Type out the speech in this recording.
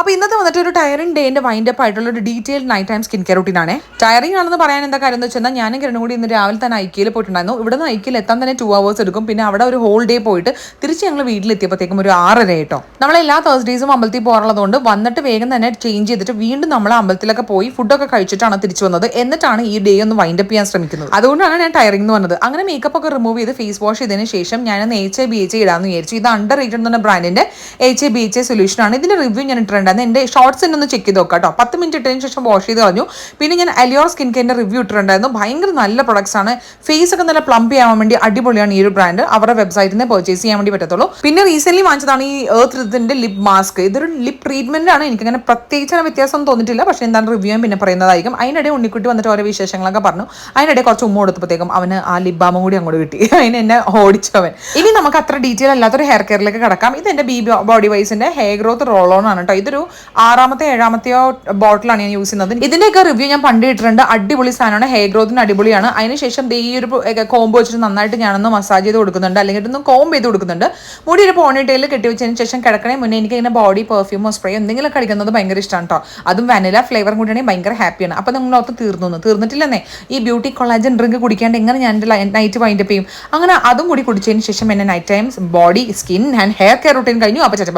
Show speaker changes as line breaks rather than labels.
അപ്പോൾ ഇന്നത്തെ വന്നിട്ട് ഒരു ടയറിംഗ് ഡേന്റെ വൈൻഡ് അപ്പ് ആയിട്ടുള്ള ഒരു detail night time skin care routine ആണ്. ടയറിംഗ് ആണെന്ന് പറയാൻ എന്താ കാര്യം എന്ന് വെച്ചാൽ ഞാനും കിരണും കൂടി ഇന്ന് രാവിലെ തന്നെ ഐക്കിയിൽ പോയിട്ടുണ്ടായിരുന്നു. ഇവിടെ നിന്ന് ഐക്കിയിൽ എത്താൻ തന്നെ ടു അവേഴ്സ് എടുക്കും. പിന്നെ അവിടെ ഒരു ഹോൾ ഡേ പോയിട്ട് തിരിച്ച് ഞങ്ങൾ വീട്ടിലെത്തിയപ്പോഴത്തേക്കും ഒരു ആറര കേട്ടോ നമ്മൾ എല്ലാ തേഴ്സ്ഡേസും അമ്പലത്തിൽ പോകാറുള്ളതുകൊണ്ട് വന്നിട്ട് വേഗം തന്നെ ചേഞ്ച് ചെയ്തിട്ട് വീണ്ടും നമ്മൾ അമ്പലത്തിലൊക്കെ പോയി ഫുഡൊക്കെ കഴിച്ചിട്ടാണ് തിരിച്ചു വന്നത്. എന്നിട്ടാണ് ഈ ഡേ ഒന്ന് വൈൻഡ് അപ്പ് ചെയ്യാൻ ശ്രമിക്കുന്നത്. അതുകൊണ്ടാണ് ഞാൻ ടയറിംഗ് എന്ന് വന്നത് അങ്ങനെ മേക്കപ്പ് ഒക്കെ റിമൂവ് ചെയ്ത് ഫേസ് വാഷ് ചെയ്തതിന് ശേഷം ഞാൻ എച്ച് ഐ ബി എച്ച് ഇടാന്ന് വിചാരിച്ചു. ഇത് അണ്ടർ റേറ്റഡ് എന്ന ബ്രാൻഡിന്റെ H I B H solution ആണ്. ഇതിന്റെ റിവ്യൂ ഞാൻ ഇട്ടിട്ടുണ്ടായിരുന്നു എന്റെ ഷോർട്സ് ഒന്ന് ചെക്ക് ചെയ്ത് നോക്കാം കേട്ടോ പത്ത് മിനിറ്റ് ഇട്ടതിന് ശേഷം വാഷ് ചെയ്ത് കളഞ്ഞു. പിന്നെ ഞാൻ അലിയോർ സ്കിൻ കെയറിന്റെ റിവ്യൂ ഇട്ടിട്ടുണ്ടായിരുന്നു. ഭയങ്കര നല്ല പ്രൊഡക്ട്സ് ആണ്. ഫേസ് ഒക്കെ നല്ല പ്ലംപ് ചെയ്യാൻ വേണ്ടി അടിപൊളിയാണ് ഈ ഒരു ബ്രാൻഡ് അവരുടെ വെബ്സൈറ്റിൽ നിന്ന് പർച്ചേസ് ചെയ്യാൻ വേണ്ടി പറ്റത്തുള്ളൂ. പിന്നെ റീസെന്റ് വാങ്ങിച്ചതാണ് ഈ എർത്ത് ഋതിന്റെ ലിപ് മാസ്ക് ഇതൊരു ലിപ് ട്രീറ്റ്മെന്റ് ആണ്. എനിക്ക് അങ്ങനെ പ്രത്യേകിച്ച് വ്യത്യാസം തോന്നിയിട്ടില്ല. പക്ഷേ എന്താണ് റിവ്യൂ പിന്നെ പറയുന്നതായിരിക്കും. അതിനിടെ ഉണ്ണിക്കുട്ടി വന്നിട്ട് ഓരോ വിശേഷങ്ങളൊക്കെ പറഞ്ഞു. അതിനിടെ കുറച്ച് ഉമ്മ കൊടുത്തപ്പോഴത്തേക്കും അവന് ആ ലിപ് കൂടി അങ്ങോട്ട് കിട്ടി. അതിന് എന്നെ ഓടിച്ചവൻ. ഇനി നമുക്ക് അത്ര ഡീറ്റെയിൽ അല്ലാത്തൊരു ഹെയർ കെയറിലേക്ക് കിടക്കാം. ഇത് എന്റെ ബി ബോഡി വൈസിന്റെ ഹെയർ ഗ്രോത്ത് റോൾ ഓൺ ആണ് കേട്ടോ ഇതൊരു ആറാമത്തെ ഏഴാമത്തെയോ ബോട്ടിലാണ് ഞാൻ യൂസ് ചെയ്യുന്നത്. ഇതിന്റെയൊക്കെ റിവ്യൂ ഞാൻ പണ്ട് അടിപൊളി സാധനമാണ്. ഹെയർ ഗ്രോത്തിന് അടിപൊളിയാണ്. അതിനുശേഷം ദേ ഈ ഒരു കോംബോ വെച്ചിട്ട് നന്നായിട്ട് ഞാനൊന്ന് മസാജ് ചെയ്ത് കൊടുക്കുന്നുണ്ട്. അല്ലെങ്കിൽ ഒന്ന് കോംബ് ചെയ്ത് കൊടുക്കുന്നുണ്ട്. മുടി ഒരു പോണിറ്റയിൽ കെട്ടി വെച്ചതിന് ശേഷം കിടക്കണേ മുന്നേ എനിക്ക് ഇങ്ങനെ ബോഡി പെർഫ്യൂമോ സ്പ്രേ എന്തെങ്കിലും കഴിക്കുന്നത് ഭയങ്കര ഇഷ്ടമാണ് കേട്ടോ അതും വാനില ഫ്ലേവർ കൂടിയാണെങ്കിൽ ഭയങ്കര ഹാപ്പിയാണ് അപ്പോൾ നിങ്ങൾ ഒത്ത് തീർന്നു തീർന്നിട്ടില്ലെന്നേ. ഈ ബ്യൂട്ടി കൊളാജൻ ഡ്രിങ്ക് കുടിക്കാണ്ട് എങ്ങനെ ഞാൻ നൈറ്റ് വൈൻഡപ്പ് ചെയ്യും? അങ്ങനെ അതും കൂടി കുടിച്ചതിന് ശേഷം എന്നെ night times body skin and hair care routine കഴിഞ്ഞു. അപ്പോൾ ചേട്ടാ